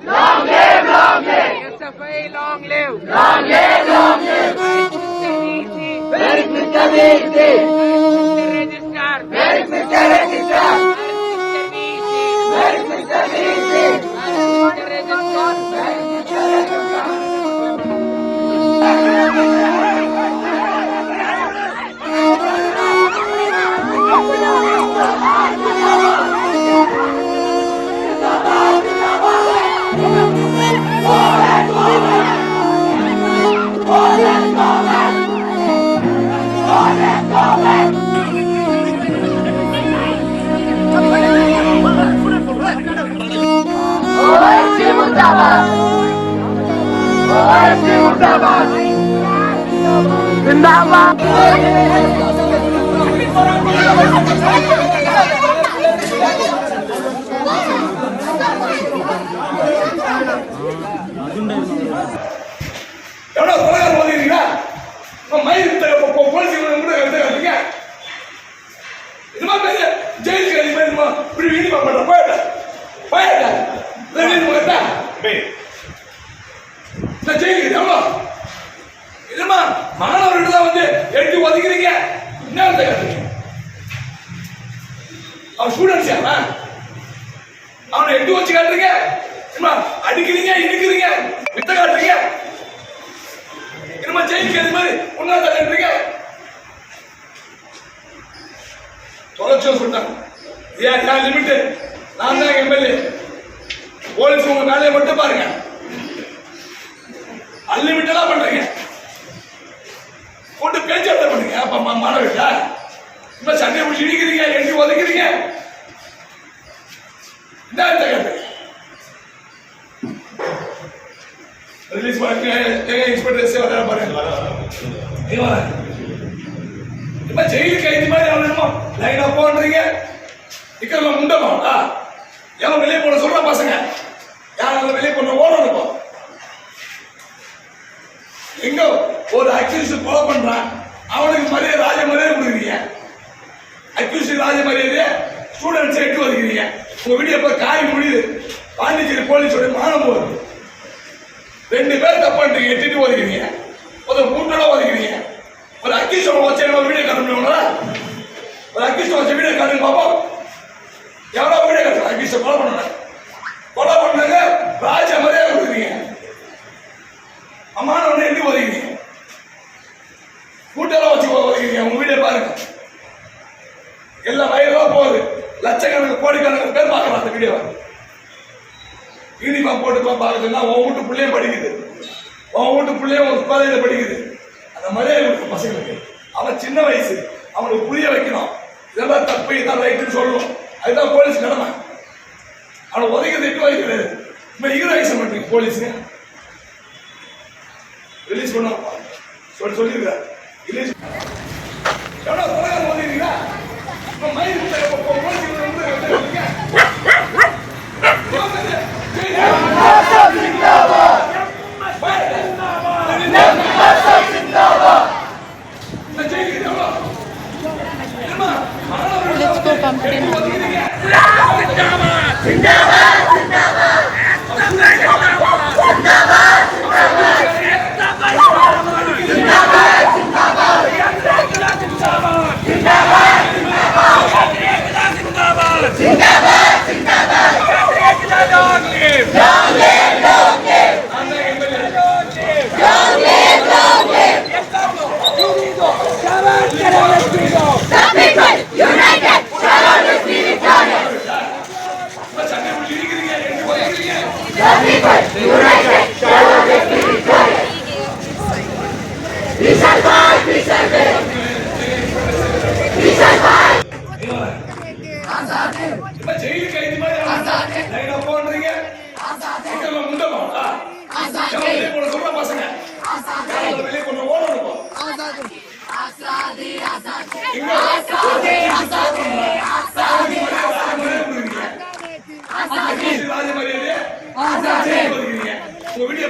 Long live, long live. SFA, long live. Long live, long live. Very quick, easy. Very quick, easy. ஜெயிலுக்கு போயிட்ட போயிட்ட வீடு போயிட்டா இந்த ஜெயிலுக்கு எவ்வளோ இதுமா மாணவர்கள் தான் வந்து எட்டி ஒதுக்கிறீங்க என்ன எடுத்துக்காதீங்க அவன் ஸ்டூடெண்ட்ஸ் அவன் அவனை எட்டு வச்சு காட்டுறீங்க? என்னம்மா, அடிக்கிறீங்க இடிக்கிறீங்க வித்த காட்டுறீங்க? என்னமா ஜெயிலுக்கு அது மாதிரி ஒன்னா தள்ளுறீங்க தொலைச்சும் சொல்லிட்டாங்க ஏன் ஏன் லிமிட்டு நான் தான் எம்எல்ஏ. போலீஸ் உங்க வேலையை மட்டும் பாருங்க. அன்லிமிட்டடா பண்றீங்க. போட்டு பேச்சு பண்ணுங்க. அப்ப மா- மாணவர்களா. இப்ப சண்டையை பிடிச்சி இடிக்கிறீங்க எண்ணி கதை ரிலீஸ் பண்ணி எங்க இன்ஸ்பெக்டர் வர பாருங்க. இப்ப ஜெயிலுக்கு கைதி மாதிரி அவன் என்னமோ? லைனா போன்றீங்க இக்கல முண்டமாடா எவன் வெளியே போன சொல்ற பசங்க? யாரும் வெளியே போன? ஓடணும் எங்க ஒரு அக்யூஸ் கொலை பண்றான். அவனுக்கு மரியாதை ராஜ மரியாதை கொடுக்குறீங்க. அக்யூஸ் ராஜ மரியாதையே ஸ்டூடெண்ட்ஸ் எட்டு ஒதுக்கிறீங்க உங்க வீடியோ இப்ப காய் முடியுது. பாண்டிச்சேரி போலீஸோட மானம் போகுது. ரெண்டு பேர் தப்பு பண்றீங்க எட்டிட்டு ஒதுக்கிறீங்க ஒரு மூட்டோட ஒதுக்கிறீங்க ஒரு அக்யூஸ் வச்சு நம்ம வீடியோ காட்டணுங்களா ஒரு அக்யூஸ் வச்சு வீடியோ காட்டுங்க பாப்போம். எவ்வளவு வீடியோ காட்டு அக்யூஸ் கொலை பண்ணணும் கொலை பண்ணாங்க ராஜ மரியாதை கொடுக்குறீங்க. அம்மான ஒண்ணு எட்டி ஒதுக்கிறீங்க கூட்டெல்லாம் வச்சு ஒதுக்கிறீங்க உங்க வீடியோ பாருங்க எல்லாம் வயலா போகுது லட்சக்கணக்கு கோடிக்கணக்கு பேர் பார்க்கலாம் அந்த வீடியோவை யூனிஃபார்ம் போட்டுக்கலாம் போய் பார்க்குதுன்னா உன் வீட்டு பிள்ளையும் படிக்குது. உன் வீட்டு பிள்ளையும் ஒரு காலேஜில் படிக்குது. அந்த மாதிரியே கொடுக்கும் பசங்களுக்கு. அவன் சின்ன வயசு. அவனுக்கு புரிய வைக்கணும். இதெல்லாம் தப்பு இதான் ரைட்டுன்னு சொல்லணும். அதுதான் போலீஸ் கடமை அவனை உதைக்கிறது எட்டு திட்டு கிடையாது. இப்போ ஹீரோயிசம் பண்ணுறீங்க போலீஸ். ரிலீஸ் பண்ணுவோம் சொல்லி சொல்லியிருக்காரு ரிலீஸ் எவ்வளோ கொலகாரம் ஓதிக்கிறீங்களா இப்போ மயில் Let's go pumpkin. இப்ப ஜெயிலு கைதி மாதிரி லைனா போன்றீங்க போன சொல்ற பசங்க வெளியே போன ஓடணும் உங்க வீடியோ